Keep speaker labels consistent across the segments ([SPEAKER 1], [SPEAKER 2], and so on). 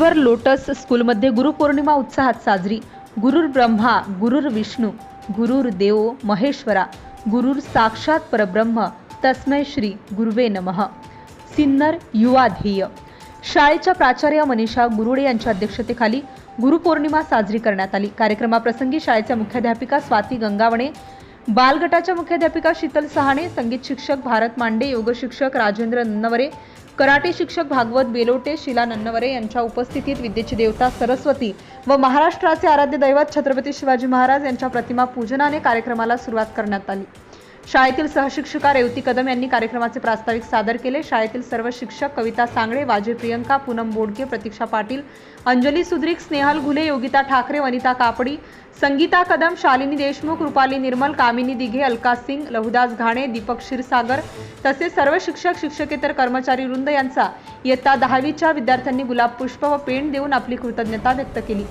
[SPEAKER 1] Sinnar lotus स्कूलमध्ये गुरुपौर्णिमा उत्साहात साजरी. गुरुर ब्रह्मा गुरुर विष्णू गुरुर देवो महेश्वरा गुरुर साक्षात परब्रह्म तस्मै श्री गुरुवे नमः. सिन्नर युवा ध्येय. शाळेच्या प्राचार्य मनीषा गुरुडे यांच्या अध्यक्षतेखाली गुरुपौर्णिमा साजरी करण्यात आली. कार्यक्रमाप्रसंगी शाळेच्या मुख्याध्यापिका स्वाती गंगावणे बालगटाच्या मुख्याध्यापिका शीतल सहाणे संगीत शिक्षक भारत मांडे योग शिक्षक राजेंद्र नन्नवरे कराटे शिक्षक भागवत बेलोटे शिला नन्नवरे यांच्या उपस्थितीत विद्येची देवता सरस्वती व महाराष्ट्राचे आराध्य दैवत छत्रपती शिवाजी महाराज यांच्या प्रतिमा पूजनाने कार्यक्रमाला सुरुवात करण्यात आली. शाळेतील सहशिक्षिका रेवती कदम यांनी कार्यक्रमाचे प्रास्ताविक सादर केले. शाळेतील सर्व शिक्षक कविता सांगळे वाजे प्रियंका पूनम बोडके प्रतीक्षा पाटील अंजली सुद्रिक स्नेहल घुले योगिता ठाकरे वनिता कापडी संगीता कदम शालिनी देशमुख रुपाली निर्मल कामिनी दिघे अलका सिंग लहुदास घाणे दीपक क्षीरसागर तसेच सर्व शिक्षक शिक्षकेतर कर्मचारी वृंद यांचा इयत्ता दहावीच्या विद्यार्थ्यांनी गुलाब पुष्प व पेंट देऊन आपली कृतज्ञता व्यक्त केली.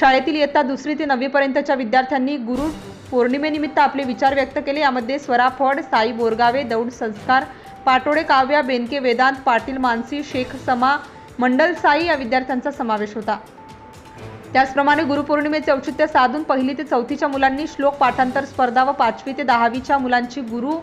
[SPEAKER 1] शाळेतील इयत्ता दुसरी ते नववीपर्यंतच्या विद्यार्थ्यांनी गुरु पौर्णिमेनिमित्त आपले विचार व्यक्त केले. यामध्ये स्वरा फड साई बोरगावे दौड संस्कार पाटोडे काव्या बेनके वेदांत पाटील मानसी शेख समा मंडल साई या विद्यार्थ्यांचा समावेश होता. त्याचप्रमाणे गुरुपौर्णिमेचे औचित्य साधून पहिली ते चौथीच्या मुलांनी श्लोक पाठांतर स्पर्धा व पाचवी ते दहावीच्या मुलांची गुरु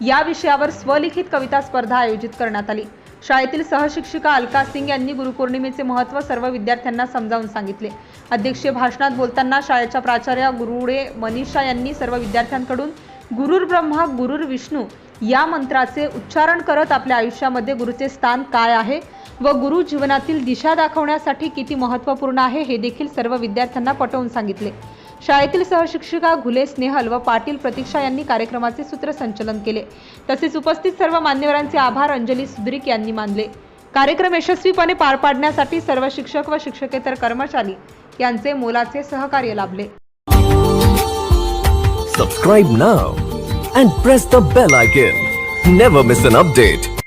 [SPEAKER 1] या विषयावर स्वलिखित कविता स्पर्धा आयोजित करण्यात आली. शाळेतील सहशिक्षिका अलका सिंग यांनी गुरुपौर्णिमेचे महत्त्व सर्व विद्यार्थ्यांना समजावून सांगितले. अध्यक्षीय भाषणात बोलताना शाळेच्या प्राचार्या गुरुडे मनीषा यांनी सर्व विद्यार्थ्यांकडून गुरुर ब्रह्मा गुरुर विष्णू या मंत्राचे उच्चारण करत आपल्या आयुष्यामध्ये गुरुचे स्थान काय आहे व गुरु जीवनातील दिशा दाखवण्यासाठी किती महत्त्वपूर्ण आहे हे देखील सर्व विद्यार्थ्यांना पटवून सांगितले. शाळेतील सहशिक्षिका घुले स्नेहल व पाटील प्रतीक्षा यांनी कार्यक्रमाचे सूत्रसंचलन केले. तसेच उपस्थित सर्व मान्यवरांचे आभार अंजली सुद्रिक यांनी मानले. कार्यक्रम यशस्वीपणे पार पाडण्यासाठी सर्व शिक्षक व शिक्षकेतर कर्मचारी यांचे मोलाचे सहकार्य लाभले.
[SPEAKER 2] Subscribe now and press the bell icon never miss an update